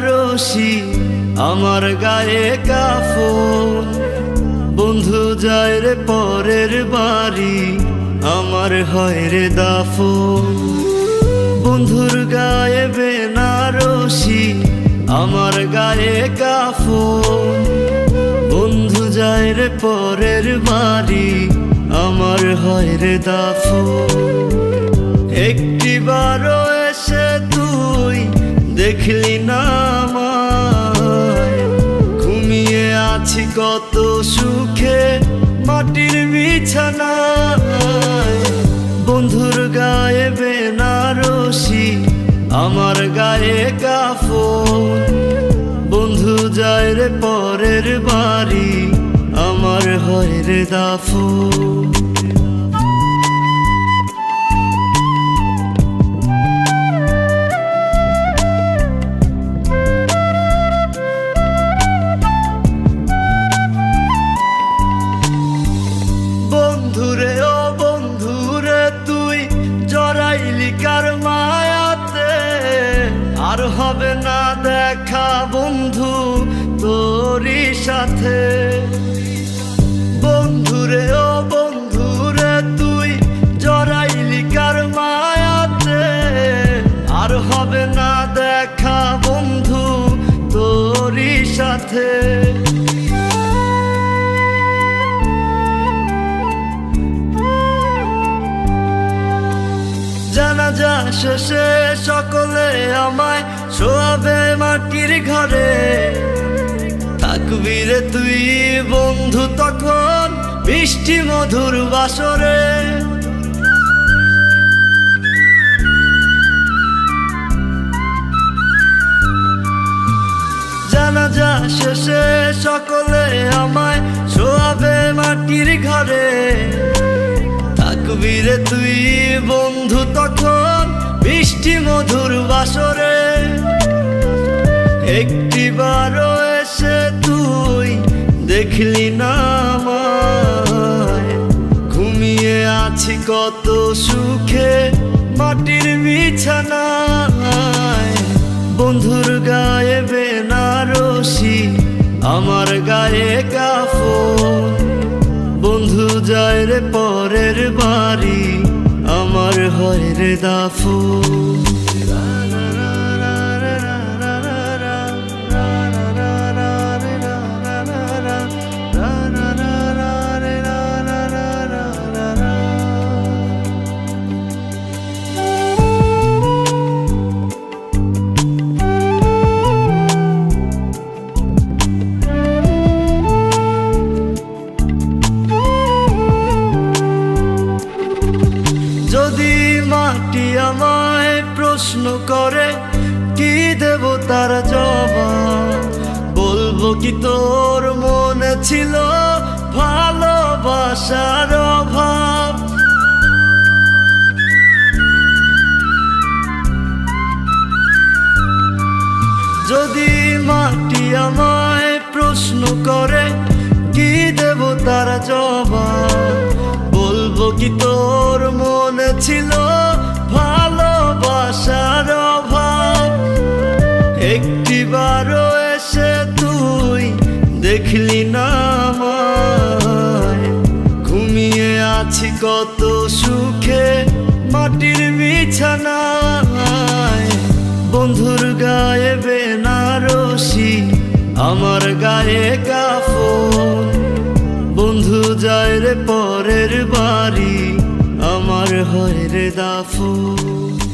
রশি আমার গায়ে কাফন। বন্ধু যায় রে পরের বাড়ি, আমার হয় রে দাফন। বন্ধুর গায়ে বেনারসি, আমার গায়ে কাফন। বন্ধু যায় রে পরের বাড়ি, আমার হয় রে দাফন। একটি বারো দেখলি না ঘুমিয়ে আছি কত সুখে মাটির বিছানা বন্ধুর গায়ে বেনারসি, আমার গায়ে কাফন। বন্ধু যায় রে পরের বাড়ি, আমার হয় রে দাফন। দেখা বন্ধু তোরই সাথে। বন্ধুরে ও বন্ধুরে, তুই জড়াইলি কার মায়াতে। আর হবে না দেখা বন্ধু তোরই সাথে। জানাজা শেষে সকলে আমায় মাটির ঘরে। থাকবি রে তুই বন্ধু তখন বৃষ্টি মধুর বাসরে। জানাজা শেষে সকলে আমায় শোয়াবে মাটির ঘরে। থাকবি তুই বন্ধু তখন বৃষ্টি মধুর বাসরে। একটি বারো এসে তুই দেখলি না ঘুমিয়ে আছি কত সুখে মাটির বিছানায়। বন্ধুর গায়ে বেনারসি, আমার গায়ে কাফন। বন্ধু যায় রে পরের বাড়ি, আমার হয় রে দাফন। প্রশ্ন করে, কি দেব তার জবাব? বলব কি তোর মনে ছিল ভালোবাসার অভাব? যদি মাটি আমায় প্রশ্ন করে, কি দেব তার জবাব? বলব কি তোর দেখলি না ঘুমিয়ে আছি কত সুখে মাটির বিছানায়। বন্ধুর গায়ে বেনারসি, আমার গায়ে কাফন। বন্ধু যায় রে পরের বাড়ি, আমার হয় রে দাফন।